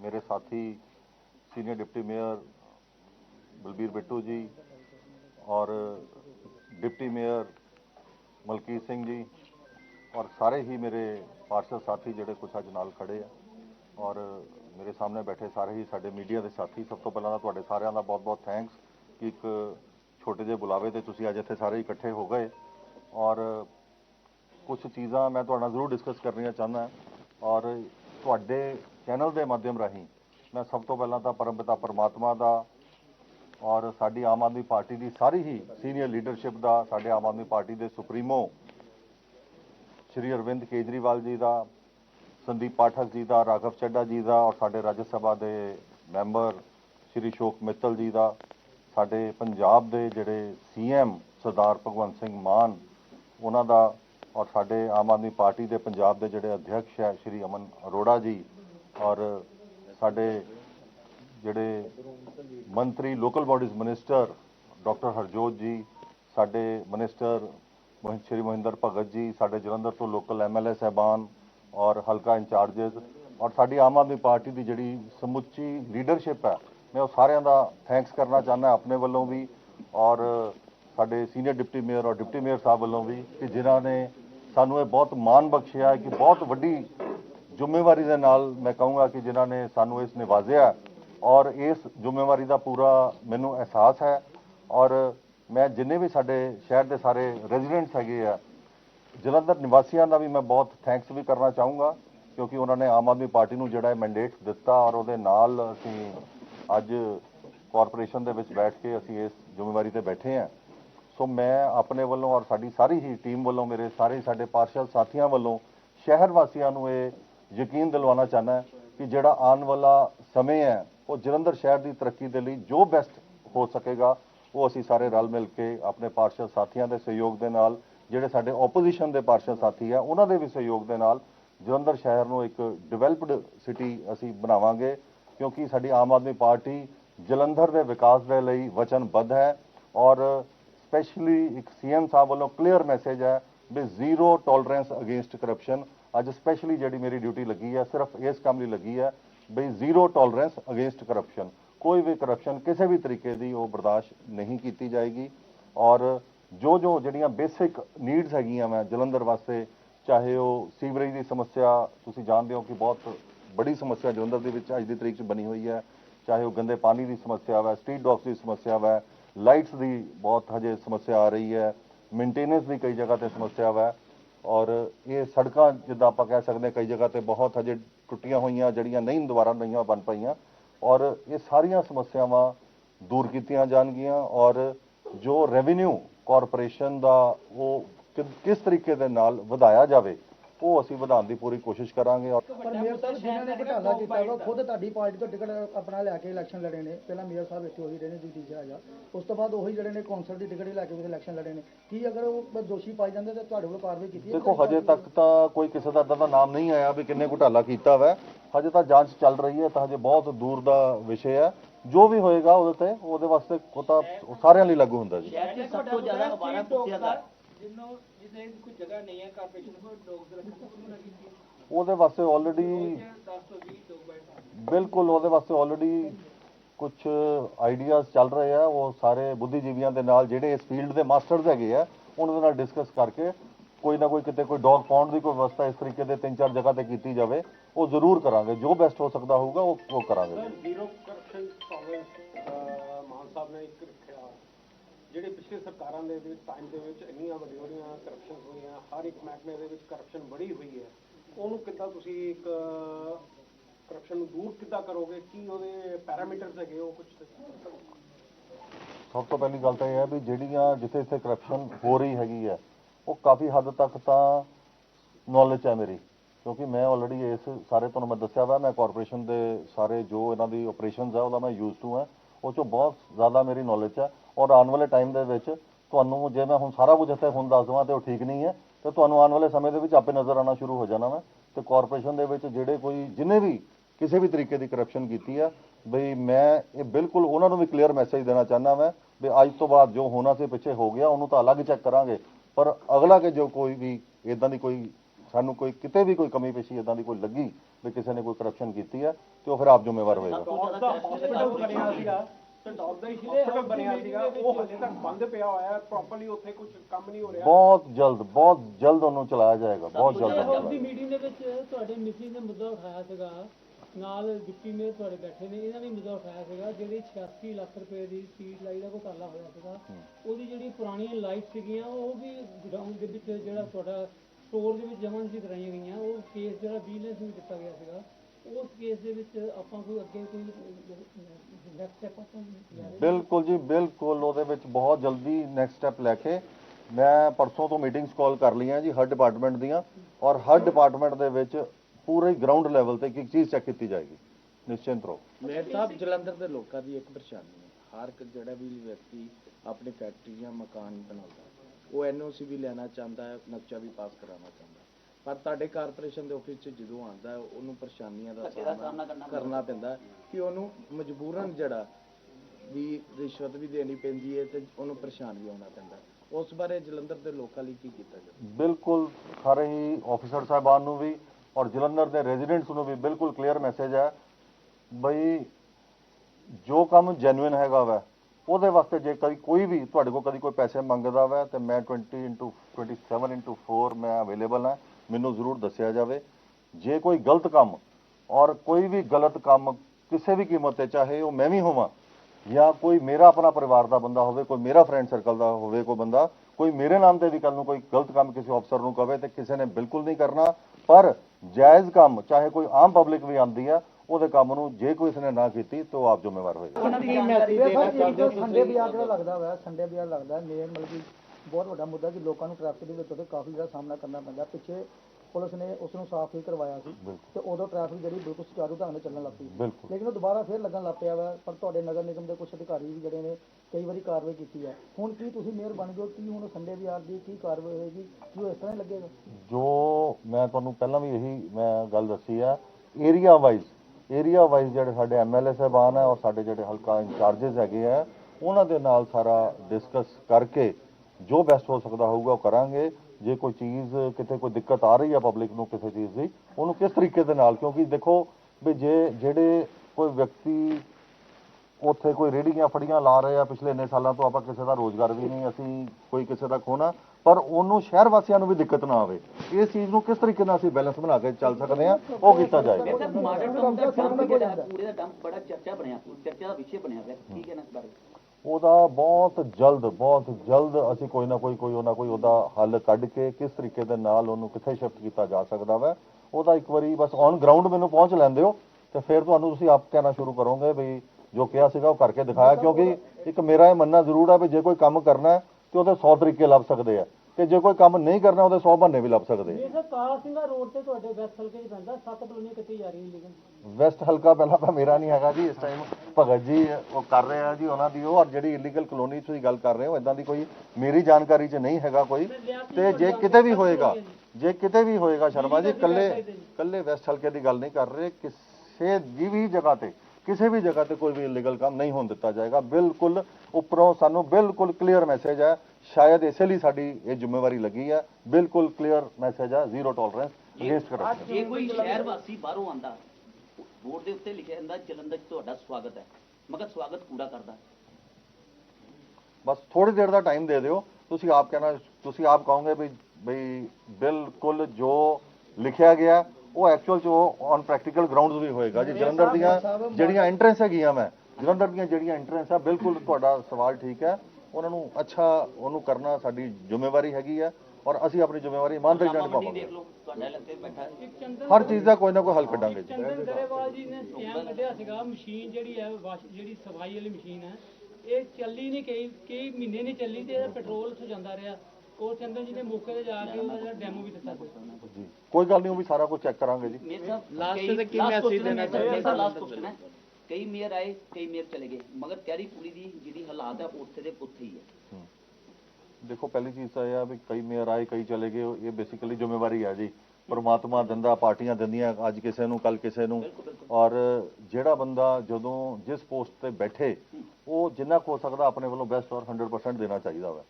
ਮੇਰੇ ਸਾਥੀ senior deputy mayor Balbir Bittu ji ਔਰ ਡਿਪਟੀ ਮੇਅਰ ਮਲਕੀਤ ਸਿੰਘ ਜੀ ਔਰ ਸਾਰੇ ਹੀ ਮੇਰੇ ਪਾਰਸ਼ਦ ਸਾਥੀ ਜਿਹੜੇ ਕੁਛ ਅੱਜ ਨਾਲ ਖੜੇ ਆ ਔਰ ਮੇਰੇ ਸਾਹਮਣੇ ਬੈਠੇ ਸਾਰੇ ਹੀ ਸਾਡੇ ਮੀਡੀਆ ਦੇ ਸਾਥੀ। ਸਭ ਤੋਂ ਪਹਿਲਾਂ ਤਾਂ ਤੁਹਾਡੇ ਸਾਰਿਆਂ ਦਾ ਬਹੁਤ-ਬਹੁਤ ਥੈਂਕਸ ਕਿ ਇੱਕ ਛੋਟੇ ਜਿਹੇ ਬੁਲਾਵੇ ਤੇ ਤੁਸੀਂ ਅੱਜ ਇੱਥੇ ਸਾਰੇ ਇਕੱਠੇ ਹੋ ਗਏ। ਔਰ ਕੁਝ ਚੀਜ਼ਾਂ ਮੈਂ ਤੁਹਾਡਾ ਜ਼ਰੂਰ ਡਿਸਕਸ ਕਰਨੀਆਂ ਚਾਹੁੰਦਾ ਔਰ ਤੁਹਾਡੇ ਚੈਨਲ ਦੇ ਮਾਧਿਅਮ ਰਾਹੀਂ ਮੈਂ ਸਭ ਤੋਂ ਪਹਿਲਾਂ ਤਾਂ ਪਰਮਪਿਤਾ ਪਰਮਾਤਮਾ ਦਾ ਔਰ ਸਾਡੀ ਆਮ ਆਦਮੀ ਪਾਰਟੀ ਦੀ ਸਾਰੀ ਹੀ ਸੀਨੀਅਰ ਲੀਡਰਸ਼ਿਪ ਦਾ, ਸਾਡੇ ਆਮ ਆਦਮੀ ਪਾਰਟੀ ਦੇ ਸੁਪਰੀਮੋ ਸ਼੍ਰੀ ਅਰਵਿੰਦ ਕੇਜਰੀਵਾਲ ਜੀ ਦਾ, ਸੰਦੀਪ ਪਾਠਕ ਜੀ ਦਾ, ਰਾਘਵ ਚੱਡਾ ਜੀ ਦਾ ਔਰ ਸਾਡੇ ਰਾਜ ਸਭਾ ਦੇ ਮੈਂਬਰ ਸ਼੍ਰੀ ਸ਼ੋਕ ਮਿੱਤਲ ਜੀ ਦਾ, ਸਾਡੇ ਪੰਜਾਬ ਦੇ ਜਿਹੜੇ ਸੀਐਮ ਸਰਦਾਰ ਭਗਵੰਤ ਸਿੰਘ ਮਾਨ, ਉਹਨਾਂ ਦਾ ਔਰ ਸਾਡੇ ਆਮ ਆਦਮੀ ਪਾਰਟੀ ਦੇ ਪੰਜਾਬ ਦੇ ਜਿਹੜੇ ਅਧਿਕਸ਼ ਹੈ, ਸ਼੍ਰੀ ਅਮਨ ਅਰੋੜਾ ਜੀ ਔਰ ਸਾਡੇ ਜਿਹੜੇ ਮੰਤਰੀ local bodies minister doctor Harjot ji, ਸਾਡੇ ਮਿਨਿਸਟਰ ਮੋਹਿੰ, ਸ਼੍ਰੀ ਮਹਿੰਦਰ ਭਗਤ ਜੀ, ਸਾਡੇ ਜਲੰਧਰ ਤੋਂ ਲੋਕਲ ਐਮਐਲਏ ਸਹਿਬਾਨ ਔਰ ਹਲਕਾ ਇੰਚਾਰਜਸ ਔਰ ਸਾਡੀ ਆਮ ਆਦਮੀ ਪਾਰਟੀ ਦੀ ਜਿਹੜੀ ਸਮੁੱਚੀ ਲੀਡਰਸ਼ਿਪ ਹੈ, ਮੈਂ ਉਹ ਸਾਰਿਆਂ ਦਾ ਥੈਂਕਸ ਕਰਨਾ ਚਾਹੁੰਦਾ ਆਪਣੇ ਵੱਲੋਂ ਵੀ ਔਰ ਸਾਡੇ ਸੀਨੀਅਰ ਡਿਪਟੀ ਮੇਅਰ ਔਰ ਡਿਪਟੀ ਮੇਅਰ ਸਾਹਿਬ ਵੱਲੋਂ ਵੀ ਕਿ ਜਿਨ੍ਹਾਂ ਨੇ ਸਾਨੂੰ ਇਹ ਬਹੁਤ ਮਾਣ ਬਖਸ਼ਿਆ ਕਿ ਬਹੁਤ ਵੱਡੀ ਜ਼ਿੰਮੇਵਾਰੀ ਦੇ ਨਾਲ ਮੈਂ ਕਹੂੰਗਾ ਕਿ ਜਿਨ੍ਹਾਂ ਨੇ ਸਾਨੂੰ ਇਸ ਨਿਵਾਜ਼ਿਆ ਔਰ ਇਸ ਜ਼ਿੰਮੇਵਾਰੀ ਦਾ ਪੂਰਾ ਮੈਨੂੰ ਅਹਿਸਾਸ ਹੈ ਔਰ ਮੈਂ ਜਿੰਨੇ ਵੀ ਸਾਡੇ ਸ਼ਹਿਰ ਦੇ ਸਾਰੇ ਰੈਜ਼ੀਡੈਂਟਸ ਹੈਗੇ ਆ, ਜਲੰਧਰ ਨਿਵਾਸੀਆਂ ਦਾ ਵੀ ਮੈਂ ਬਹੁਤ ਥੈਂਕਸ ਵੀ ਕਰਨਾ ਚਾਹੂੰਗਾ ਕਿਉਂਕਿ ਉਹਨਾਂ ਨੇ ਆਮ ਆਦਮੀ ਪਾਰਟੀ ਨੂੰ ਜਿਹੜਾ ਮੈਂਡੇਟ ਦਿੱਤਾ ਔਰ ਉਹਦੇ ਨਾਲ ਅਸੀਂ ਅੱਜ ਕਾਰਪੋਰੇਸ਼ਨ ਦੇ ਵਿੱਚ ਬੈਠ ਕੇ ਅਸੀਂ ਇਸ ਜ਼ਿੰਮੇਵਾਰੀ ਤੇ ਬੈਠੇ ਹਾਂ। ਸੋ ਮੈਂ ਆਪਣੇ ਵੱਲੋਂ ਔਰ ਸਾਡੀ ਸਾਰੀ ਹੀ ਟੀਮ ਵੱਲੋਂ, ਮੇਰੇ ਸਾਰੇ ਸਾਡੇ ਪਾਰਸ਼ਲ ਸਾਥੀਆਂ ਵੱਲੋਂ ਸ਼ਹਿਰ ਵਾਸੀਆਂ ਨੂੰ ਇਹ ਯਕੀਨ ਦਿਲਵਾਉਣਾ ਚਾਹੁੰਦਾ ਕਿ ਜਿਹੜਾ ਆਉਣ ਵਾਲਾ ਸਮੇਂ ਹੈ, ਉਹ ਜਲੰਧਰ ਸ਼ਹਿਰ ਦੀ ਤਰੱਕੀ ਦੇ ਲਈ ਜੋ ਬੈਸਟ ਹੋ ਸਕੇਗਾ, ਉਹ ਅਸੀਂ ਸਾਰੇ ਰਲ ਮਿਲ ਕੇ ਆਪਣੇ ਪਾਰਸ਼ਲ ਸਾਥੀਆਂ ਦੇ ਸਹਿਯੋਗ ਦੇ ਨਾਲ, ਜਿਹੜੇ ਸਾਡੇ ਆਪੋਜੀਸ਼ਨ ਦੇ ਪਾਰਸ਼ਲ ਸਾਥੀ ਆ, ਉਹਨਾਂ ਦੇ ਵੀ ਸਹਿਯੋਗ ਦੇ ਨਾਲ ਜਲੰਧਰ ਸ਼ਹਿਰ ਨੂੰ ਇੱਕ ਡਿਵੈਲਪਡ ਸਿਟੀ ਅਸੀਂ ਬਣਾਵਾਂਗੇ, ਕਿਉਂਕਿ ਸਾਡੀ ਆਮ ਆਦਮੀ ਪਾਰਟੀ ਜਲੰਧਰ ਦੇ ਵਿਕਾਸ ਦੇ ਲਈ ਵਚਨਬੱਧ ਹੈ ਔਰ ਸਪੈਸ਼ਲੀ ਇੱਕ ਸੀਐਮ ਸਾਹਿਬ ਵੱਲੋਂ ਕਲੀਅਰ ਮੈਸੇਜ ਹੈ ਵੀ ਜ਼ੀਰੋ ਟੋਲਰੈਂਸ ਅਗੇਂਸਟ ਕਰਪਸ਼ਨ ਅੱਜ ਸਪੈਸ਼ਲੀ ਜਿਹੜੀ ਮੇਰੀ ਡਿਊਟੀ ਲੱਗੀ ਹੈ, ਸਿਰਫ ਇਸ ਕੰਮ ਲਈ ਲੱਗੀ ਹੈ ਵੀ ਜ਼ੀਰੋ ਟੋਲਰੈਂਸ ਅਗੇਂਸਟ ਕਰਪਸ਼ਨ ਕੋਈ ਵੀ ਕਰਪਸ਼ਨ ਕਿਸੇ ਵੀ ਤਰੀਕੇ ਦੀ ਉਹ ਬਰਦਾਸ਼ਤ ਨਹੀਂ ਕੀਤੀ ਜਾਏਗੀ। ਔਰ ਜੋ ਜੋ ਜਿਹੜੀਆਂ ਬੇਸਿਕ ਨੀਡਸ ਹੈਗੀਆਂ ਮੈਂ ਜਲੰਧਰ ਵਾਸਤੇ, ਚਾਹੇ ਉਹ ਸੀਵਰੇਜ ਦੀ ਸਮੱਸਿਆ, ਤੁਸੀਂ ਜਾਣਦੇ ਹੋ ਕਿ ਬਹੁਤ ਬੜੀ ਸਮੱਸਿਆ ਜਲੰਧਰ ਦੇ ਵਿੱਚ ਅੱਜ ਦੀ ਤਰੀਕ 'ਚ ਬਣੀ ਹੋਈ ਹੈ। ਚਾਹੇ ਉਹ ਗੰਦੇ ਪਾਣੀ ਦੀ ਸਮੱਸਿਆ ਹੈ ਸਟਰੀਟ ਡੌਗਸ ਦੀ ਸਮੱਸਿਆ ਹੈ ਲਾਈਟਸ ਦੀ ਬਹੁਤ ਹਜੇ ਸਮੱਸਿਆ ਆ ਰਹੀ ਹੈ, ਮੇਨਟੇਨੈਂਸ ਦੀ ਕਈ ਜਗ੍ਹਾ ਤੇ ਸਮੱਸਿਆ ਹੈ ਔਰ ਇਹ ਸੜਕਾਂ ਜਿੱਦਾਂ ਆਪਾਂ ਕਹਿ ਸਕਦੇ ਹਾਂ ਕਈ ਜਗ੍ਹਾ ਤੇ ਬਹੁਤ ਹਜੇ ਟੁੱਟੀਆਂ ਹੋਈਆਂ, ਜਿਹੜੀਆਂ ਨਹੀਂ ਦੁਬਾਰਾ ਨਹੀਂਆਂ ਬਣ ਪਈਆਂ, ਔਰ ਇਹ ਸਾਰੀਆਂ ਸਮੱਸਿਆਵਾਂ ਦੂਰ ਕੀਤੀਆਂ ਜਾਣਗੀਆਂ, ਔਰ ਜੋ ਰੈਵਨਿਊ ਕਾਰਪੋਰੇਸ਼ਨ ਦਾ ਉਹ ਕਿ- ਕਿਸ ਤਰੀਕੇ ਦੇ ਨਾਲ ਵਧਾਇਆ ਜਾਵੇ ਉਹ ਅਸੀਂ ਵਧਾਉਣ ਦੀ ਪੂਰੀ ਕੋਸ਼ਿਸ਼ ਕਰਾਂਗੇ ਔਰ ਪਰ ਮੇਅਰ ਸਾਹਿਬ ਜਿਨ੍ਹਾਂ ਨੇ ਘਟਾਲਾ ਕੀਤਾ ਵਾ ਖੁਦ ਤੁਹਾਡੀ ਪਾਰਟੀ ਤੋਂ ਟਿਕਟ ਆਪਣਾ ਲੈ ਕੇ ਇਲੈਕਸ਼ਨ ਲੜੇ ਨੇ। ਪਹਿਲਾਂ ਮੇਅਰ ਸਾਹਿਬ ਇੱਥੇ ਉਹੀ ਰਹੇ ਨੇ ਡਿਊਟੀ 'ਚ ਆਜਾ ਉਸ ਤੋਂ ਬਾਅਦ ਉਹੀ ਜਿਹੜੇ ਨੇ ਕੌਂਸਲ ਦੀ ਟਿਕਟ ਹੀ ਲੈ ਕੇ ਵੀ ਇਲੈਕਸ਼ਨ ਲੜੇ ਨੇ। ਕੀ ਅਗਰ ਉਹ ਦੋਸ਼ੀ ਪਾਏ ਜਾਂਦੇ ਤਾਂ ਤੁਹਾਡੇ ਵੱਲੋਂ ਕਾਰਵਾਈ ਕੀਤੀ ਦੇਖੋ ਹਜੇ ਤੱਕ ਤਾਂ ਕੋਈ ਕਿਸੇ ਦਾ ਦਾ ਨਾਮ ਨਹੀਂ ਆਇਆ ਵੀ ਕਿੰਨੇ ਘੁਟਾਲਾ ਕੀਤਾ ਵਾ। ਹਜੇ ਤਾਂ ਜਾਂਚ ਚੱਲ ਰਹੀ ਹੈ ਤਾਂ ਹਜੇ ਬਹੁਤ ਦੂਰ ਦਾ ਵਿਸ਼ੇ ਹੈ। ਜੋ ਵੀ ਹੋਏਗਾ ਉਹਦੇ ਤੇ ਉਹਦੇ ਵਾਸਤੇ ਉਹ ਤਾਂ ਉਹ ਸਾਰਿਆਂ ਲਈ ਲਾਗੂ ਹੁੰਦਾ ਜੀ। ਸ਼ਹਿਰ 'ਚ ਸਭ ਤੋਂ ਜ਼ਿਆਦਾ ਅਵਾਰਾ ਕੁੱਤਿਆਂ ਦਾ ਜਿੰਨੋਂ ਜਿਹਦੇ ਕੋਈ ਜਗ੍ਹਾ ਨਹੀਂ ਹੈ ਕਾਰਪੋਰੇਸ਼ਨ ਕੋਲ ਡੌਗਸ ਰੱਖਣ ਨੂੰ ਲੱਗੀ ਸੀ ਉਹਦੇ ਵਾਸਤੇ ਆਲਰੇਡੀ 10 ਤੋਂ 20 ਡੌਗ ਬੈਠਾ ਬਿਲਕੁਲ ਉਹਦੇ ਵਾਸਤੇ ਆਲਰੇਡੀ ਕੁਝ ਆਈਡੀਆਜ਼ ਚੱਲ ਰਹੇ ਆ। ਉਹ ਸਾਰੇ ਬੁੱਧੀਜੀਵੀਆਂ ਦੇ ਨਾਲ ਜਿਹੜੇ ਇਸ ਫੀਲਡ ਦੇ ਮਾਸਟਰਸ ਹੈਗੇ ਆ ਉਹਨਾਂ ਦੇ ਨਾਲ ਡਿਸਕਸ ਕਰਕੇ ਕੋਈ ਨਾ ਕੋਈ ਕਿਤੇ ਕੋਈ ਡੌਗ ਪਾਉਂਡ ਦੀ ਕੋਈ ਵਿਵਸਥਾ ਇਸ ਤਰੀਕੇ ਦੇ ਤਿੰਨ ਚਾਰ ਜਗ੍ਹਾ ਤੇ ਕੀਤੀ ਜਾਵੇ ਉਹ ਜ਼ਰੂਰ ਕਰਾਂਗੇ। ਜੋ ਬੈਸਟ ਹੋ ਸਕਦਾ ਹੋਊਗਾ ਉਹ ਉਹ ਕਰਾਂਗੇ। ਜ਼ੀਰੋ ਜਿਹੜੇ ਪਿਛਲੇ ਸਰਕਾਰਾਂ ਦੇ ਵਿੱਚ ਟਾਈਮ ਦੇ ਵਿੱਚ ਇੰਨੀਆਂ ਵੱਡੀਆਂ ਵੱਡੀਆਂ ਕਰਪਸ਼ਨ ਹੋਈਆਂ, ਹਰ ਇੱਕ ਮਹਿਕਮੇ ਦੇ ਵਿੱਚ ਕਰਪਸ਼ਨ ਬੜੀ ਹੋਈ ਹੈ। ਉਹਨੂੰ ਕਿੱਦਾਂ ਤੁਸੀਂ ਇੱਕ ਕਰਪਸ਼ਨ ਨੂੰ ਦੂਰ ਕਿੱਦਾਂ ਕਰੋਗੇ? ਕੀ ਉਹਦੇ ਪੈਰਾਮੀਟਰਸ ਹੈਗੇ ਉਹ ਕੁਝ ਸਭ ਤੋਂ ਪਹਿਲੀ ਗੱਲ ਤਾਂ ਇਹ ਹੈ ਵੀ ਜਿਹੜੀਆਂ ਜਿੱਥੇ ਜਿੱਥੇ ਕਰਪਸ਼ਨ ਹੋ ਰਹੀ ਹੈਗੀ ਹੈ, ਉਹ ਕਾਫੀ ਹੱਦ ਤੱਕ ਤਾਂ ਨੌਲੇਜ ਹੈ ਮੇਰੀ। ਕਿਉਂਕਿ ਮੈਂ ਆਲਰੇਡੀ ਇਸ ਸਾਰੇ ਤੁਹਾਨੂੰ ਮੈਂ ਦੱਸਿਆ ਵਾ, ਮੈਂ ਕਾਰਪੋਰੇਸ਼ਨ ਦੇ ਸਾਰੇ ਜੋ ਇਹਨਾਂ ਦੀ ਆਪਰੇਸ਼ਨਸ ਹੈ ਉਹਦਾ ਮੈਂ ਯੂਜ਼ ਟੂ ਹਾਂ। ਉਹ ਚੋਂ ਬਹੁਤ ਜ਼ਿਆਦਾ ਮੇਰੀ ਨੌਲੇਜ ਹੈ ਔਰ ਆਉਣ ਵਾਲੇ ਟਾਈਮ ਦੇ ਵਿੱਚ ਤੁਹਾਨੂੰ ਜੇ ਮੈਂ ਹੁਣ ਸਾਰਾ ਕੁਝ ਇੱਥੇ ਹੁਣ ਦੱਸ ਦਵਾਂ ਤੇ ਉਹ ਠੀਕ ਨਹੀਂ ਹੈ, ਤੇ ਤੁਹਾਨੂੰ ਆਉਣ ਵਾਲੇ ਸਮੇਂ ਦੇ ਵਿੱਚ ਆਪੇ ਨਜ਼ਰ ਆਉਣਾ ਸ਼ੁਰੂ ਹੋ ਜਾਣਾ ਵਾ। ਤੇ ਕਾਰਪੋਰੇਸ਼ਨ ਦੇ ਵਿੱਚ ਜਿਹੜੇ ਕੋਈ ਜਿਨੇ ਵੀ ਕਿਸੇ ਵੀ ਤਰੀਕੇ ਦੀ ਕਰਪਸ਼ਨ ਕੀਤੀ ਆ, ਬਈ ਮੈਂ ਇਹ ਬਿਲਕੁਲ ਉਹਨਾਂ ਨੂੰ ਵੀ ਕਲੀਅਰ ਮੈਸੇਜ ਦੇਣਾ ਚਾਹੁੰਦਾ ਮੈਂ ਵੀ ਅੱਜ ਤੋਂ ਬਾਅਦ ਜੋ ਹੋਣਾ ਸੀ, ਪਿੱਛੇ ਹੋ ਗਿਆ, ਉਹਨੂੰ ਤਾਂ ਅਲੱਗ ਚੈੱਕ ਕਰਾਂਗੇ। ਪਰ ਅਗਲਾ ਕਿ ਜੋ ਕੋਈ ਵੀ ਇਦਾਂ ਦੀ ਕੋਈ ਸਾਨੂੰ ਕੋਈ ਕਿਤੇ ਵੀ ਕੋਈ ਕਮੀ ਪੇਸ਼ੀ ਇਦਾਂ ਦੀ ਕੋਈ ਲੱਗੀ ਵੀ ਕਿਸੇ ਨੇ ਕੋਈ ਕਰਪਸ਼ਨ ਕੀਤੀ ਹੈ ਤੇ ਉਹ ਫਿਰ ਆਪ ਜ਼ਿੰਮੇਵਾਰ ਹੋਏਗਾ। ਡੌਗ ਦਾ ਹਸਪੀਟਲ ਬਣਿਆ ਸੀਗਾ ਤੇ ਡੌਗ ਦਾ ਹਸਪੀਟਲ ਬਣਿਆ ਸੀਗਾ ਉਹ ਹਾਲੇ ਤੱਕ ਬੰਦ ਪਿਆ ਹੋਇਆ। ਹੈ ਪ੍ਰੋਪਰਲੀ ਉੱਥੇ ਕੁਝ ਕੰਮ ਨਹੀਂ ਹੋ ਰਿਹਾ। ਬਹੁਤ ਜਲਦ ਬਹੁਤ ਜਲਦ ਉਹਨੂੰ ਚਲਾਇਆ ਜਾਏਗਾ। ਬਹੁਤ ਜਲਦ ਉਹਨੂੰ ਦੀ ਚਲਾਇਆ ਮੀਟਿੰਗ ਦੇ ਵਿੱਚ ਤੁਹਾਡੇ ਮਿਸਿਸ ਨੇ ਮੁੱਦਾ ਉਠਾਇਆ ਸੀਗਾ। ਨਾਲ ਡਿਪਟੀ ਮੇਅਰ ਤੁਹਾਡੇ ਬੈਠੇ ਨੇ। ਇਹਨਾਂ ਨੇ ਮੁੱਦਾ ਉਠਾਇਆ ਸੀਗਾ। ਜਿਹੜੀ 86 ਲੱਖ ਰੁਪਏ ਦੀ ਸਟਰੀਟ ਲਾਈਟ ਦਾ ਘੋਟਾਲਾ ਹੋਇਆ ਸੀਗਾ ਉਹਦੀ ਜਿਹੜੀ ਪੁਰਾਣੀਆਂ ਲਾਈਟ ਸੀਗੀਆਂ ਉਹ ਵੀ ਗਰਾਊਂਡ ਦੇ ਵਿੱਚ ਜਿਹੜਾ ਤੁਹਾਡਾ ਸਟੋਰ ਦੇ ਵਿੱਚ ਜਮ੍ਹਾਂ ਸੀ ਕਰਾਈਆਂ ਗਈਆਂ। ਉਹ ਕੇਸ ਜਿਹੜਾ ਵਿਜੀਲੈਂਸ ਨੂੰ ਦਿੱਤਾ ਗਿਆ ਸੀਗਾ। ਉਸ ਕੇਸ ਦੇ ਵਿੱਚ ਆਪਾਂ ਕੋਈ ਅੱਗੇ ਕੋਈ ਨੈਕਸਟ ਸਟੈਪ ਆਪਾਂ ਲੈ ਰਹੇ ਬਿਲਕੁਲ ਜੀ ਬਿਲਕੁਲ ਉਹਦੇ ਵਿੱਚ ਬਹੁਤ ਜਲਦੀ ਨੈਕਸਟ ਸਟੈਪ ਲੈ ਕੇ ਮੈਂ ਪਰਸੋਂ ਤੋਂ ਮੀਟਿੰਗਸ ਕਾਲ ਕਰ ਲਈਆਂ ਜੀ ਹਰ ਡਿਪਾਰਟਮੈਂਟ ਦੀਆਂ ਔਰ ਹਰ ਡਿਪਾਰਟਮੈਂਟ ਦੇ ਵਿੱਚ ਪੂਰੇ ਗਰਾਊਂਡ ਲੈਵਲ ਤੇ ਇੱਕ ਇੱਕ ਚੀਜ਼ ਚੈੱਕ ਕੀਤੀ ਜਾਏਗੀ ਨਿਸ਼ਚਿੰਤ ਰਹੋ। ਮੇਰ ਸਾਹਿਬ ਜਲੰਧਰ ਦੇ ਲੋਕਾਂ ਦੀ ਇੱਕ ਪਰੇਸ਼ਾਨੀ ਹੈ। ਹਰ ਇੱਕ ਜਿਹੜਾ ਵੀ ਵਿਅਕਤੀ ਆਪਣੀ ਫੈਕਟਰੀ ਜਾਂ ਮਕਾਨ ਬਣਾਉਂਦਾ ਹੈ, ਉਹ ਐਨਓਸੀ ਵੀ ਲੈਣਾ ਚਾਹੁੰਦਾ ਹੈ ਨਕਸ਼ਾ ਵੀ ਪਾਸ ਕਰਾਉਣਾ ਚਾਹੁੰਦਾ ਹੈ। ਪਰ ਤੁਹਾਡੇ ਕਾਰਪੋਰੇਸ਼ਨ ਦੇ ਆਫਿਸ 'ਚ ਜਦੋਂ ਆਉਂਦਾ ਉਹਨੂੰ ਪਰੇਸ਼ਾਨੀਆਂ ਦਾ ਸਾਹਮਣਾ ਕਰਨਾ ਪੈਂਦਾ। ਕਿ ਉਹਨੂੰ ਮਜਬੂਰਨ ਜਿਹੜਾ ਵੀ ਰਿਸ਼ਵਤ ਵੀ ਦੇਣੀ ਪੈਂਦੀ ਹੈ ਤੇ ਉਹਨੂੰ ਪਰੇਸ਼ਾਨ ਵੀ ਹੋਣਾ ਪੈਂਦਾ। ਉਸ ਬਾਰੇ ਜਲੰਧਰ ਦੇ ਲੋਕਾਂ ਲਈ ਕੀ ਕੀਤਾ ਜਾਵੇ? ਬਿਲਕੁਲ ਸਾਰੇ ਹੀ ਆਫੀਸਰ ਸਾਹਿਬਾਨ ਨੂੰ ਵੀ ਔਰ ਜਲੰਧਰ ਦੇ ਰੈਜ਼ੀਡੈਂਟਸ ਨੂੰ ਵੀ ਬਿਲਕੁਲ ਕਲੀਅਰ ਮੈਸੇਜ ਹੈ ਬਈ ਜੋ ਕੰਮ ਜੈਨੂਇਨ ਹੈਗਾ ਵਾ ਉਹਦੇ ਵਾਸਤੇ ਜੇ ਕਦੀ ਕੋਈ ਵੀ ਤੁਹਾਡੇ ਕੋਲ ਕਦੀ ਕੋਈ ਪੈਸੇ ਮੰਗਦਾ ਵਾ ਤੇ ਮੈਂ 20 27 4 ਮੈਂ ਅਵੇਲੇਬਲ ਹਾਂ। ਮੈਨੂੰ ਜ਼ਰੂਰ ਦੱਸਿਆ ਜਾਵੇ। ਜੇ ਕੋਈ ਗਲਤ ਕੰਮ ਔਰ ਕੋਈ ਵੀ ਗਲਤ ਕੰਮ ਕਿਸੇ ਵੀ ਕੀਮਤ ਤੇ ਚਾਹੇ ਉਹ ਮੈਂ ਵੀ ਹੋਵਾਂ ਜਾਂ ਕੋਈ ਮੇਰਾ ਆਪਣਾ ਪਰਿਵਾਰ ਦਾ ਬੰਦਾ ਹੋਵੇ ਕੋਈ ਮੇਰਾ ਫਰੈਂਡ ਸਰਕਲ ਦਾ ਹੋਵੇ ਕੋਈ ਬੰਦਾ ਕੋਈ ਮੇਰੇ ਨਾਮ ਤੇ ਵੀ ਕੱਲ ਨੂੰ ਕੋਈ ਗਲਤ ਕੰਮ ਕਿਸੇ ਅਫਸਰ ਨੂੰ ਕਵੇ ਤੇ ਕਿਸੇ ਨੇ ਬਿਲਕੁਲ ਨਹੀਂ ਕਰਨਾ। ਪਰ ਜਾਇਜ਼ ਕੰਮ ਚਾਹੇ ਕੋਈ ਆਮ ਪਬਲਿਕ ਵੀ ਆਂਦੀ ਆ ਉਹਦੇ ਕੰਮ ਨੂੰ ਜੇ ਕੋਈ ਇਸਨੇ ਨਾ ਕੀਤੀ ਤਾਂ ਉਹ ਆਪ ਜ਼ਿੰਮੇਵਾਰ ਹੋਏਗਾ। ਉਹਨਾਂ ਦੀ ਸੰਡੇ ਬਾਜ਼ਾਰ ਜਿਹੜਾ ਲੱਗਦਾ ਵਾ ਸੰਡੇ ਬਾਜ਼ਾਰ ਲੱਗਦਾ ਮੇਨ ਮਤਲਬ ਕਿ ਬਹੁਤ ਵੱਡਾ ਮੁੱਦਾ ਕਿ ਲੋਕਾਂ ਨੂੰ ਟ੍ਰੈਫਿਕ ਦੇ ਵਿੱਚ ਉਹਦੇ ਕਾਫੀ ਜ਼ਿਆਦਾ ਸਾਹਮਣਾ ਕਰਨਾ ਪੈਂਦਾ। ਪਿੱਛੇ ਪੁਲਿਸ ਨੇ ਉਸ ਨੂੰ ਸਾਫ਼ ਹੀ ਕਰਵਾਇਆ ਸੀ ਤੇ ਉਦੋਂ ਟ੍ਰੈਫਿਕ ਜਿਹੜੀ ਬਿਲਕੁਲ ਸੁਚਾਰੂ ਢੰਗ ਨਾਲ ਚੱਲਣ ਲੱਗ ਪਈ। ਲੇਕਿਨ ਉਹ ਦੁਬਾਰਾ ਫੇਰ ਲੱਗਣ ਲੱਗ ਪਿਆ ਵਾ ਪਰ ਤੁਹਾਡੇ ਨਗਰ ਨਿਗਮ ਦੇ ਕੁਝ ਅਧਿਕਾਰੀ ਵੀ ਜਿਹੜੇ ਨੇ ਕਈ ਵਾਰੀ ਕਾਰਵਾਈ ਕੀਤੀ ਹੈ ਹੁਣ ਕੀ ਤੁਸੀਂ ਮੇਅਰ ਬਣ ਗਏ ਹੋ? ਕੀ ਹੁਣ ਸੰਡੇ ਬਾਜ਼ਾਰ ਦੀ ਕੀ ਕਾਰਵਾਈ ਹੋਏਗੀ? ਕੀ ਉਹ ਇਸ ਤਰ੍ਹਾਂ ਹੀ ਲੱਗੇਗਾ? ਜੋ ਮੈਂ ਤੁਹਾਨੂੰ ਪਹਿਲਾਂ ਵੀ ਇਹੀ ਮੈਂ ਗੱਲ ਦੱਸੀ ਆ ਏਰੀਆ ਵਾਈਜ਼ ਏਰੀਆ ਵਾਈਜ਼ ਜਿਹੜੇ ਸਾਡੇ ਐਮਐਲਏ ਸਾਹਿਬਾਨ ਆ ਔਰ ਸਾਡੇ ਜਿਹੜੇ ਹਲਕਾ ਇੰਚਾਰजेस ਹੈਗੇ ਆ ਉਹਨਾਂ ਦੇ ਨਾਲ ਸਾਰਾ ਡਿਸਕਸ ਕਰਕੇ ਜੋ ਬੈਸਟ ਹੋ ਸਕਦਾ ਹੋਊਗਾ ਉਹ ਕਰਾਂਗੇ। ਜੇ ਕੋਈ ਚੀਜ਼ ਕਿਤੇ ਕੋਈ ਦਿੱਕਤ ਆ ਰਹੀ ਆ ਪਬਲਿਕ ਨੂੰ ਕਿਸੇ ਚੀਜ਼ ਦੀ ਉਹਨੂੰ ਕਿਸ ਤਰੀਕੇ ਦੇ ਨਾਲ? ਕਿਉਂਕਿ ਦੇਖੋ ਵੀ ਜੇ ਜਿਹੜੇ ਕੋਈ ਵਿਅਕਤੀ ਉੱਥੇ ਕੋਈ ਰੇੜੀਆਂ ਫੜੀਆਂ ਲਾ ਰਹੇ ਆ ਪਿਛਲੇ ਇੰਨੇ ਸਾਲਾਂ ਤੋਂ ਆਪਾਂ ਕਿਸੇ ਦਾ ਰੋਜ਼ਗਾਰ ਵੀ ਨਹੀਂ ਅਸੀਂ ਕੋਈ ਕਿਸੇ ਦਾ ਖੋਣਾ ਪਰ ਉਹਨੂੰ ਸ਼ਹਿਰ ਵਾਸੀਆਂ ਨੂੰ ਵੀ ਦਿੱਕਤ ਨਾ ਆਵੇ। ਇਸ ਚੀਜ਼ ਨੂੰ ਕਿਸ ਤਰੀਕੇ ਨਾਲ ਅਸੀਂ ਬੈਲੈਂਸ ਬਣਾ ਕੇ ਚੱਲ ਸਕਦੇ ਆ ਉਹ ਕੀਤਾ ਜਾਏਗਾ। ਸਰ ਮਾਡਰਨ ਟਾਊਨ ਦਾ ਡੰਪ ਜਿਹੜਾ ਹੈ, ਕੂੜੇ ਦਾ ਡੰਪ ਬੜਾ ਚਰਚਾ ਬਣਿਆ ਚਰਚਾ ਦਾ ਵਿਸ਼ੇ ਬਣਿਆ ਹੋਇਆ ਕੀ ਕਹਿਣਾ ਇਸ ਬਾਰੇ। ਉਹਦਾ ਬਹੁਤ ਜਲਦ ਬਹੁਤ ਜਲਦ ਅਸੀਂ ਕੋਈ ਨਾ ਕੋਈ ਕੋਈ ਨਾ ਕੋਈ ਉਹਦਾ ਹੱਲ ਕੱਢ ਕੇ ਕਿਸ ਤਰੀਕੇ ਦੇ ਨਾਲ ਉਹਨੂੰ ਕਿੱਥੇ ਸ਼ਿਫਟ ਕੀਤਾ ਜਾ ਸਕਦਾ ਵਾ ਉਹਦਾ ਇੱਕ ਵਾਰੀ ਬਸ ਔਨ ਗਰਾਊਂਡ ਮੈਨੂੰ ਪਹੁੰਚ ਲੈਂਦੇ ਹੋ ਤੇ ਫਿਰ ਤੁਹਾਨੂੰ ਤੁਸੀਂ ਆਪ ਕਹਿਣਾ ਸ਼ੁਰੂ ਕਰੋਗੇ ਵੀ ਜੋ ਕਿਹਾ ਸੀਗਾ ਉਹ ਕਰਕੇ ਦਿਖਾਇਆ ਕਿਉਂਕਿ ਇੱਕ ਮੇਰਾ ਇਹ ਮੰਨਣਾ ਜ਼ਰੂਰ ਹੈ ਵੀ ਜੇ ਕੋਈ ਕੰਮ ਕਰਨਾ ਹੈ ਤੇ ਉਹਦੇ 100 ਤਰੀਕੇ ਲੱਭ ਸਕਦੇ ਆ ਤੇ ਜੇ ਕੋਈ ਕੰਮ ਨਹੀਂ ਕਰਨਾ ਉਹਦੇ 100 ਬਹਾਨੇ ਵੀ ਲੱਭ ਸਕਦੇ ਆ। ਇਹ ਸਰ ਕਾਲਾ ਸਿੰਘਾ ਰੋਡ ਤੇ ਤੁਹਾਡੇ ਵੈਸਟ ਹਲਕੇ 'ਚ ਪੈਂਦਾ ਸੱਤ ਕਲੋਨੀਆਂ ਕਿੱਥੇ ਜਾ ਰਹੀਆਂ ਲੇਕਿਨ ਵੈਸਟ ਹਲਕਾ ਪਹਿਲਾਂ ਤਾਂ ਮੇਰਾ ਨਹੀਂ ਹੈਗਾ ਜੀ ਇਸ ਟਾਈਮ ਭਗਤ ਜੀ ਉਹ ਕਰ ਰਹੇ ਆ ਜੀ ਉਹਨਾਂ ਦੀ ਉਹ ਔਰ ਜਿਹੜੀ ਇਲੀਗਲ ਕਲੋਨੀ ਤੁਸੀਂ ਗੱਲ ਕਰ ਰਹੇ ਹੋ ਇਦਾਂ ਦੀ ਕੋਈ ਮੇਰੀ ਜਾਣਕਾਰੀ 'ਚ ਨਹੀਂ ਹੈਗਾ ਕੋਈ। ਤੇ ਜੇ ਕਿਤੇ ਵੀ ਹੋਏਗਾ ਜੇ। ਕਿਤੇ ਵੀ ਹੋਏਗਾ ਸ਼ਰਮਾ ਜੀ ਕੱਲੇ ਕੱਲੇ ਵੈਸਟ ਹਲਕੇ ਦੀ ਗੱਲ ਨਹੀਂ ਕਰ ਰਹੇ ਕਿਸੇ ਦੀ ਵੀ ਜਗ੍ਹਾ ਤੇ ਕਿਸੇ ਵੀ ਜਗ੍ਹਾ ਤੇ ਕੋਈ ਵੀ ਇਲੀਗਲ ਕੰਮ ਨਹੀਂ ਹੋਣ ਦਿੱਤਾ ਜਾਏਗਾ। ਬਿਲਕੁਲ ਉੱਪਰੋਂ ਸਾਨੂੰ ਬਿਲਕੁਲ ਕਲੀਅਰ ਮੈਸੇਜ ਹੈ ਸ਼ਾਇਦ ਇਸੇ ਲਈ ਸਾਡੀ ਇਹ ਜ਼ਿੰਮੇਵਾਰੀ ਲੱਗੀ ਹੈ। ਬਿਲਕੁਲ ਕਲੀਅਰ ਮੈਸੇਜ ਹੈ ਜ਼ੀਰੋ ਟੋਲਰੈਂਸ ਅਗੇਂਸਟ ਕਰਪਸ਼ਨ ਜੇ ਕੋਈ ਸ਼ਹਿਰ ਵਾਸੀ ਬਾਹਰੋਂ ਆਂਦਾ ਬੋਰਡ ਦੇ ਉੱਤੇ ਲਿਖਿਆ ਹੁੰਦਾ ਜਲੰਧਰ 'ਚ ਤੁਹਾਡਾ ਸਵਾਗਤ ਹੈ। ਮਗਰ ਸਵਾਗਤ ਕੂੜਾ ਕਰਦਾ। ਬਸ ਥੋੜੀ ਦੇਰ ਦਾ ਟਾਈਮ ਦੇ ਦਿਓ। ਤੁਸੀਂ ਆਪ ਕਹਿਣਾ ਤੁਸੀਂ ਆਪ ਕਹੋਗੇ ਵੀ ਬਈ ਬਿਲਕੁਲ ਜੋ ਲਿਖਿਆ ਗਿਆ ਉਹ ਐਕਚੁਅਲ ਚ ਉਹ ਔਨ ਪ੍ਰੈਕਟੀਕਲ ਗਰਾਊਂਡਸ ਵੀ ਹੋਏਗਾ। ਜੀ ਜਲੰਧਰ ਦੀਆਂ ਜਿਹੜੀਆਂ ਐਂਟਰੈਂਸ ਹੈਗੀਆਂ ਮੈਂ ਜਲੰਧਰ ਦੀਆਂ ਜਿਹੜੀਆਂ ਐਂਟਰੈਂਸ ਆ ਬਿਲਕੁਲ ਤੁਹਾਡਾ ਸਵਾਲ ਠੀਕ ਹੈ। ਉਹਨਾਂ ਨੂੰ ਅੱਛਾ ਉਹਨੂੰ ਕਰਨਾ ਸਾਡੀ ਜ਼ਿੰਮੇਵਾਰੀ ਹੈਗੀ ਆ ਔਰ ਅਸੀਂ ਆਪਣੀ ਜ਼ਿੰਮੇਵਾਰੀ ਇਮਾਨਦਾਰੀ ਨਾਲ ਨਿਭਾਵਾਂਗੇ। ਤੁਹਾਡਾ ਬੈਠਾ ਹਰ ਚੀਜ਼ ਦਾ ਕੋਈ ਨਾ ਕੋਈ ਹੱਲ ਕੱਢਾਂਗੇ ਜੀ। ਚੰਦਨ ਗਰੇਵਾਲ ਜੀ ਨੇ ਸਕੈਮ ਕੱਢਿਆ ਸੀਗਾ ਮਸ਼ੀਨ ਜਿਹੜੀ ਹੈ ਵਾਸ਼ ਜਿਹੜੀ ਸਫ਼ਾਈ ਵਾਲੀ ਮਸ਼ੀਨ ਹੈ ਇਹ ਚੱਲੀ ਨਹੀਂ ਕਈ ਕਈ ਮਹੀਨੇ ਨਹੀਂ ਚੱਲੀ ਤੇ ਇਹਦਾ ਪੈਟਰੋਲ ਉੱਥੋਂ ਜਾਂਦਾ ਰਿਹਾ। ਉਹ ਚੰਦਨ ਜੀ ਨੇ ਮੌਕੇ ਤੇ ਜਾ ਕੇ ਉਹਦਾ ਜਿਹੜਾ ਡੈਮੋ ਵੀ ਦਿੱਤਾ ਜੀ। ਕੋਈ ਗੱਲ ਨਹੀਂ ਉਹ ਵੀ ਸਾਰਾ ਕੁਝ ਚੈੱਕ ਕਰਾਂਗੇ ਜੀ। ਮੇਰ ਸਾਹਿਬ ਤੇ ਕੀ ਦੇਣਾ ਚਾਹੁੰਦੇ ਹੈ? ਕਈ ਮੇਅਰ ਆਏ ਕਈ ਮੇਅਰ ਚਲੇ ਗਏ ਮਗਰ ਤਿਆਰੀ ਪੂਰੀ ਦੀ ਜਿਹੜੀ ਹਾਲਾਤ ਹੈ ਉੱਥੇ ਦੇ ਉੱਥੇ ਹੀ। ਹੈ। ਦੇਖੋ ਪਹਿਲੀ ਚੀਜ਼ ਤਾਂ ਇਹ ਆ ਵੀ ਕਈ ਮੇਅਰ ਆਏ ਕਈ ਚਲੇ ਗਏ ਇਹ ਬੇਸਿਕਲੀ ਜ਼ਿੰਮੇਵਾਰੀ ਹੈ ਜੀ। ਪਰਮਾਤਮਾ ਦਿੰਦਾ ਪਾਰਟੀਆਂ ਦਿੰਦੀਆਂ ਅੱਜ ਕਿਸੇ ਨੂੰ ਕੱਲ ਕਿਸੇ ਨੂੰ। ਔਰ ਜਿਹੜਾ ਬੰਦਾ ਜਦੋਂ ਜਿਸ ਪੋਸਟ ਤੇ ਬੈਠੇ ਉਹ ਜਿੰਨਾ ਕੁ ਹੋ ਸਕਦਾ ਆਪਣੇ ਵੱਲੋਂ ਬੈਸਟ ਔਰ 100% ਦੇਣਾ ਚਾਹੀਦਾ ਵਾ।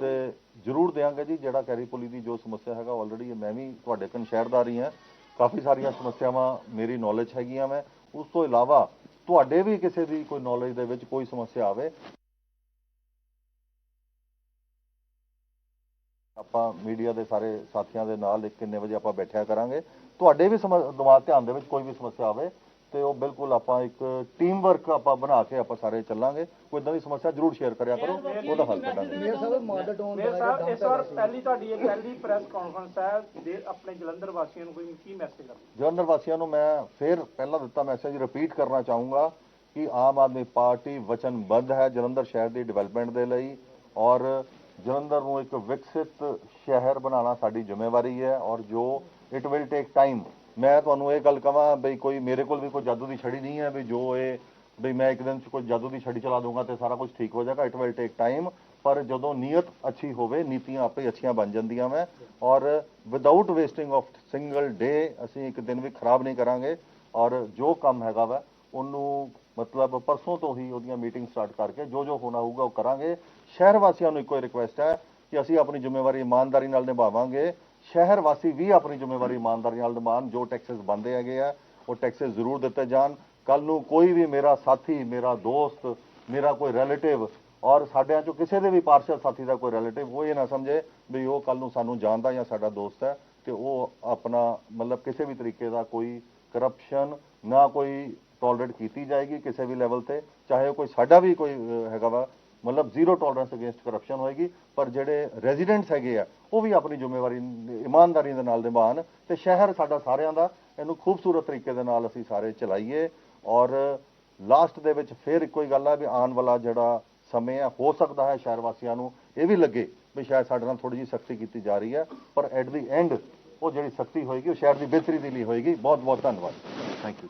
ਤੇ ਜ਼ਰੂਰ ਦੇਵਾਂਗੇ ਜੀ ਜਿਹੜਾ ਕੈਰੀਪੁਲੀ ਦੀ ਜੋ ਸਮੱਸਿਆ ਹੈਗਾ ਆਲਰੇਡੀ ਮੈਂ ਵੀ ਤੁਹਾਡੇ ਕਨ ਸ਼ਹਿਰਦਾਰ ਹੀ ਹਾਂ। ਕਾਫੀ ਸਾਰੀਆਂ ਸਮੱਸਿਆਵਾਂ ਮੇਰੀ ਨੌਲੇਜ ਹੈਗੀਆਂ ਮੈਂ ਉਸ ਤੋਂ ਇਲਾਵਾ ਤੁਹਾਡੇ ਵੀ ਕਿਸੇ ਦੀ ਕੋਈ ਨੌਲੇਜ ਦੇ ਵਿੱਚ ਕੋਈ ਸਮੱਸਿਆ ਆਵੇ ਆਪਾਂ ਮੀਡੀਆ ਦੇ ਸਾਰੇ ਸਾਥੀਆਂ ਦੇ ਨਾਲ ਇੱਕ ਕਿੰਨੇ ਵਜੇ ਆਪਾਂ ਬੈਠਿਆ ਕਰਾਂਗੇ। ਤੁਹਾਡੇ ਵੀ ਸਮ- ਦਿਮਾਗ ਧਿਆਨ ਦੇ ਵਿੱਚ ਕੋਈ ਵੀ ਸਮੱਸਿਆ ਆਵੇ ਤੇ ਉਹ ਬਿਲਕੁਲ ਆਪਾਂ ਇੱਕ ਟੀਮ ਵਰਕ ਆਪਾਂ ਬਣਾ ਕੇ ਆਪਾਂ ਸਾਰੇ ਚੱਲਾਂਗੇ। ਕੋਈ ਇਦਾਂ ਦੀ ਸਮੱਸਿਆ ਜ਼ਰੂਰ ਸ਼ੇਅਰ ਕਰਿਆ ਕਰੋ ਉਹਦਾ ਹੱਲ ਕੱਢਾਂਗੇ ਮੇਅਰ ਸਾਹਿਬ ਮਾਡਲ ਟਾਊਨ ਮੇਰ ਦਾ ਸਾਹਿਬ ਇਸ ਵਾਰ ਪਹਿਲੀ ਤੁਹਾਡੀ ਇਹ ਪਹਿਲੀ ਪ੍ਰੈਸ ਕਾਨਫਰੰਸ ਹੈ ਦੇ ਆਪਣੇ ਜਲੰਧਰ ਵਾਸੀਆਂ ਨੂੰ ਕੋਈ ਕੀ ਮੈਸੇਜ ਕਰਨਾ ਜਨਰਲ ਵਾਸੀਆਂ ਨੂੰ ਮੈਂ ਫਿਰ ਪਹਿਲਾਂ ਦਿੱਤਾ ਮੈਸੇਜ ਰਿਪੀਟ ਕਰਨਾ ਚਾਹੂੰਗਾ ਕਿ ਆਮ ਆਦਮੀ ਪਾਰਟੀ ਵਚਨਬੱਧ ਹੈ ਜਲੰਧਰ ਸ਼ਹਿਰ ਦੀ ਡਿਵੈਲਪਮੈਂਟ ਦੇ ਲਈ ਔਰ ਜਲੰਧਰ ਨੂੰ ਇੱਕ ਵਿਕਸਿਤ ਸ਼ਹਿਰ ਬਣਾਉਣਾ ਸਾਡੀ ਜ਼ਿੰਮੇਵਾਰੀ ਹੈ ਔਰ ਜੋ ਇਟ ਵਿਲ ਟੇਕ ਟਾਈਮ ਮੈਂ ਤੁਹਾਨੂੰ ਇਹ ਗੱਲ ਕਹਾਂ ਬਈ ਕੋਈ ਮੇਰੇ ਕੋਲ ਵੀ ਕੋਈ ਜਾਦੂ ਦੀ ਛੜੀ ਨਹੀਂ ਹੈ ਵੀ ਜੋ ਇਹ ਬਈ ਮੈਂ ਇੱਕ ਦਿਨ ਚ ਕੋਈ ਜਾਦੂ ਦੀ ਛੜੀ ਚਲਾ ਦੂੰਗਾ ਤੇ ਸਾਰਾ ਕੁਝ ਠੀਕ ਹੋ ਜਾਏਗਾ ਇਟ ਵਿਲ ਟੇਕ ਟਾਈਮ ਪਰ ਜਦੋਂ ਨੀਅਤ ਅੱਛੀ ਹੋਵੇ, ਨੀਤੀਆਂ ਆਪੇ ਅੱਛੀਆਂ ਬਣ ਜਾਂਦੀਆਂ ਮੈਂ ਔਰ without wasting of single day ਅਸੀਂ ਇੱਕ ਦਿਨ ਵੀ ਖਰਾਬ ਨਹੀਂ ਕਰਾਂਗੇ ਔਰ ਜੋ ਕੰਮ ਹੈਗਾ ਵਾ, ਉਹਨੂੰ ਮਤਲਬ ਪਰਸੋਂ ਤੋਂ ਹੀ ਉਹਦੀਆਂ ਮੀਟਿੰਗ ਸਟਾਰਟ ਕਰਕੇ ਜੋ ਜੋ ਹੋਣਾ ਹੋਊਗਾ ਉਹ ਕਰਾਂਗੇ। ਸ਼ਹਿਰ ਵਾਸੀਆਂ ਨੂੰ ਇੱਕੋ ਹੀ ਰਿਕੁਐਸਟ ਹੈ ਕਿ ਅਸੀਂ ਆਪਣੀ ਜ਼ਿੰਮੇਵਾਰੀ ਇਮਾਨਦਾਰੀ ਨਾਲ ਨਿਭਾਵਾਂਗੇ। ਸ਼ਹਿਰ ਵਾਸੀ ਵੀ ਆਪਣੀ ਜ਼ਿੰਮੇਵਾਰੀ ਇਮਾਨਦਾਰੀ ਨਾਲ ਨਿਭਾਉਣ, ਜੋ ਟੈਕਸਸ ਬੰਦੇ ਹੈਗੇ ਆ, ਉਹ ਟੈਕਸਸ ਜ਼ਰੂਰ ਦਿੱਤੇ ਜਾਣ। ਕੱਲ ਨੂੰ ਕੋਈ ਵੀ ਮੇਰਾ ਸਾਥੀ, ਮੇਰਾ ਦੋਸਤ, ਮੇਰਾ ਕੋਈ ਰਿਲੇਟਿਵ ਔਰ ਸਾਡਿਆਂ ਚੋਂ ਕਿਸੇ ਦੇ ਵੀ ਪਾਰਸ਼ਲ ਸਾਥੀ ਦਾ ਕੋਈ ਰਿਲੇਟਿਵ ਉਹ ਇਹ ਨਾ ਸਮਝੇ ਵੀ ਉਹ ਕੱਲ ਨੂੰ ਸਾਨੂੰ ਜਾਣਦਾ ਜਾਂ ਸਾਡਾ ਦੋਸਤ ਹੈ ਤੇ ਉਹ ਆਪਣਾ ਮਤਲਬ ਕਿਸੇ ਵੀ ਤਰੀਕੇ ਦਾ ਕੋਈ ਕਰਪਸ਼ਨ ਨਾ ਕੋਈ ਟੋਲਰੇਟ ਕੀਤੀ ਜਾਏਗੀ ਕਿਸੇ ਵੀ ਲੈਵਲ ਤੇ, ਚਾਹੇ ਉਹ ਕੋਈ ਸਾਡਾ ਵੀ ਕੋਈ ਹੈਗਾ ਵਾ। ਮਤਲਬ ਜ਼ੀਰੋ ਟੋਲਰੈਂਸ ਅਗੇਂਸਟ ਕਰਪਸ਼ਨ ਹੋਏਗੀ, ਪਰ ਜਿਹੜੇ ਰੈਜ਼ੀਡੈਂਟਸ ਹੈਗੇ ਆ, ਉਹ ਵੀ ਆਪਣੀ ਜ਼ਿੰਮੇਵਾਰੀ, ਇਮਾਨਦਾਰੀ ਦੇ ਨਾਲ ਨਿਭਾਉਣ ਤੇ ਸ਼ਹਿਰ ਸਾਡਾ ਸਾਰਿਆਂ ਦਾ, ਇਹਨੂੰ ਖੂਬਸੂਰਤ ਤਰੀਕੇ ਦੇ ਨਾਲ ਅਸੀਂ ਸਾਰੇ ਚਲਾਈਏ ਔਰ ਲਾਸਟ ਦੇ ਵਿੱਚ ਫਿਰ ਇੱਕੋ ਹੀ ਗੱਲ ਆ ਵੀ ਆਉਣ ਵਾਲਾ ਜਿਹੜਾ ਸਮੇਂ ਆ, ਹੋ ਸਕਦਾ ਹੈ ਸ਼ਹਿਰ ਵਾਸੀਆਂ ਨੂੰ ਇਹ ਵੀ ਲੱਗੇ ਵੀ ਸ਼ਾਇਦ ਸਾਡੇ ਨਾਲ ਥੋੜੀ ਜਿਹੀ ਸਖਤੀ ਕੀਤੀ ਜਾ ਰਹੀ ਹੈ, ਪਰ ਐਟ ਦੀ ਐਂਡ ਉਹ ਜਿਹੜੀ ਸਖਤੀ ਹੋਏਗੀ ਉਹ ਸ਼ਹਿਰ ਦੀ ਬਿਹਤਰੀ ਦੇ ਲਈ ਹੋਏਗੀ। ਬਹੁਤ ਬਹੁਤ ਧੰਨਵਾਦ। Thank you